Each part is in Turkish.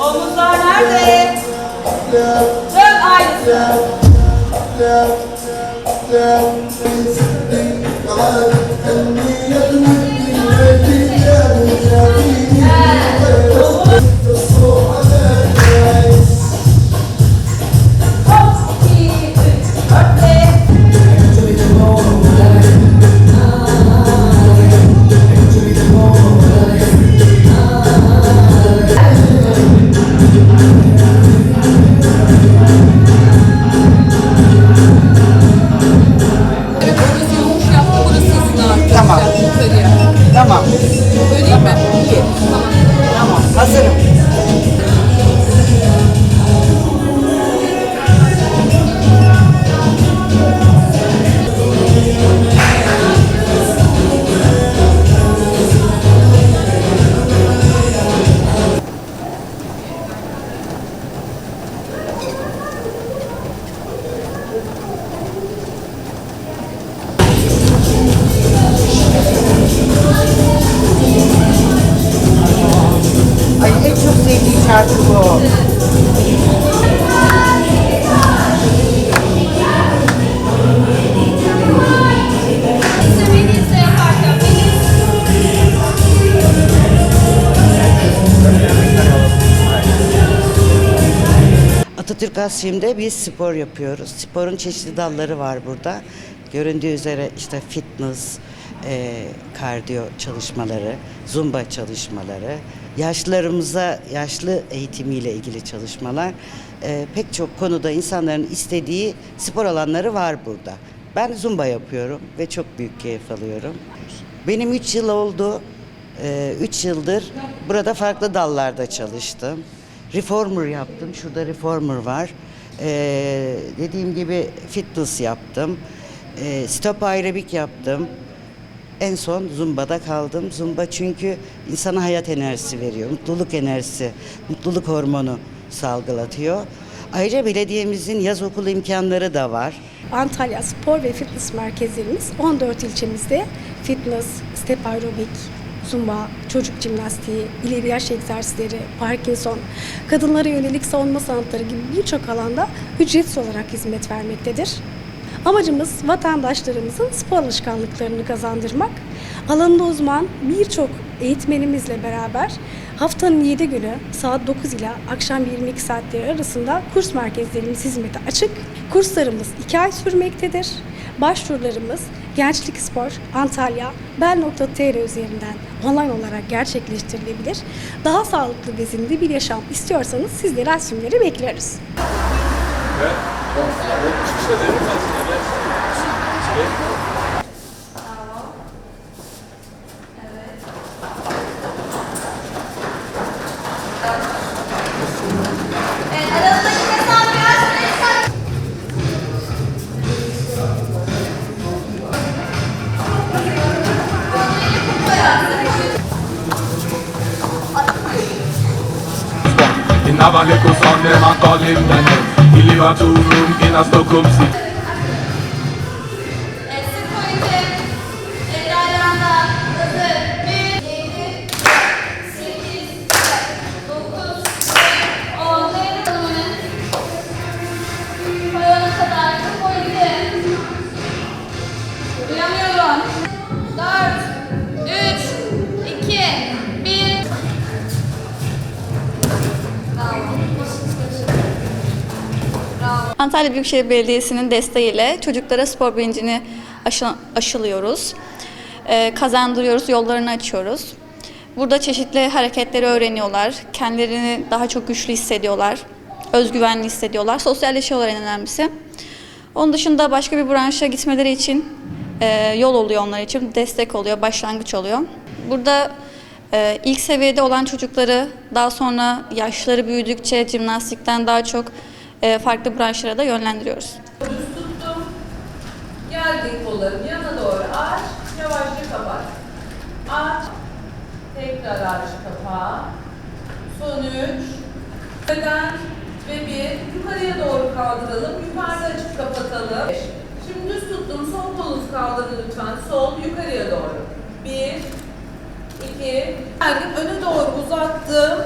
Omuzlar nerede? Dön aynısı. Bu. Atatürk Asyum'da biz spor yapıyoruz. Sporun çeşitli dalları var burada. Göründüğü üzere işte fitness, e, kardiyo çalışmaları, zumba çalışmaları, yaşlılarımıza yaşlı eğitimiyle ilgili çalışmalar. e, pek çok konuda insanların istediği spor alanları var burada. Ben zumba yapıyorum ve çok büyük keyif alıyorum. Benim 3 yıl oldu. 3 yıldır burada farklı dallarda çalıştım. Reformer yaptım. Şurada reformer var. Ee, dediğim gibi fitness yaptım. Ee, stop aerobik yaptım. En son Zumba'da kaldım. Zumba çünkü insana hayat enerjisi veriyor. Mutluluk enerjisi, mutluluk hormonu salgılatıyor. Ayrıca belediyemizin yaz okulu imkanları da var. Antalya Spor ve Fitness Merkezlerimiz 14 ilçemizde fitness, step aerobik, zumba, çocuk jimnastiği, ileri yaş egzersizleri, Parkinson, kadınlara yönelik savunma sanatları gibi birçok alanda ücretsiz olarak hizmet vermektedir. Amacımız vatandaşlarımızın spor alışkanlıklarını kazandırmak. Alanında uzman birçok eğitmenimizle beraber haftanın 7 günü saat 9 ile akşam 22 saatleri arasında kurs merkezlerimiz hizmete açık. Kurslarımız 2 ay sürmektedir. Başvurularımız Gençlik Spor Antalya bel.tr üzerinden online olarak gerçekleştirilebilir. Daha sağlıklı ve bir yaşam istiyorsanız sizleri Asyumları bekliyoruz. In Navaleco son them and call him Daniel He live a two Batum in Astor Kumsi. Antalya Büyükşehir Belediyesi'nin desteğiyle çocuklara spor bilincini aşı, aşılıyoruz. Ee, kazandırıyoruz, yollarını açıyoruz. Burada çeşitli hareketleri öğreniyorlar. Kendilerini daha çok güçlü hissediyorlar. Özgüvenli hissediyorlar. Sosyalleşiyorlar en önemlisi. Onun dışında başka bir branşa gitmeleri için e, yol oluyor onlar için. Destek oluyor, başlangıç oluyor. Burada e, ilk seviyede olan çocukları daha sonra yaşları büyüdükçe jimnastikten daha çok e, farklı branşlara da yönlendiriyoruz. tuttum. Geldin kolların yana doğru aç. Yavaşça kapat. Aç. Tekrar aç kapağı. Son üç. Beden ve bir. Yukarıya doğru kaldıralım. Yukarıda açıp kapatalım. Beş. Şimdi düz tuttum. Sol kolunuzu kaldırın lütfen. Sol yukarıya doğru. Bir, iki. Geldim. Öne doğru uzattım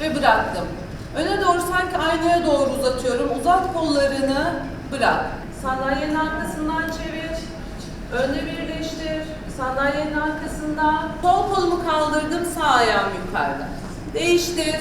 ve bıraktım. Öne doğru sanki aynaya doğru uzatıyorum. Uzat kollarını, bırak. Sandalyenin arkasından çevir. Önde birleştir. Sandalyenin arkasından. Sol kolumu kaldırdım, sağ ayağım yukarıda. Değiştir.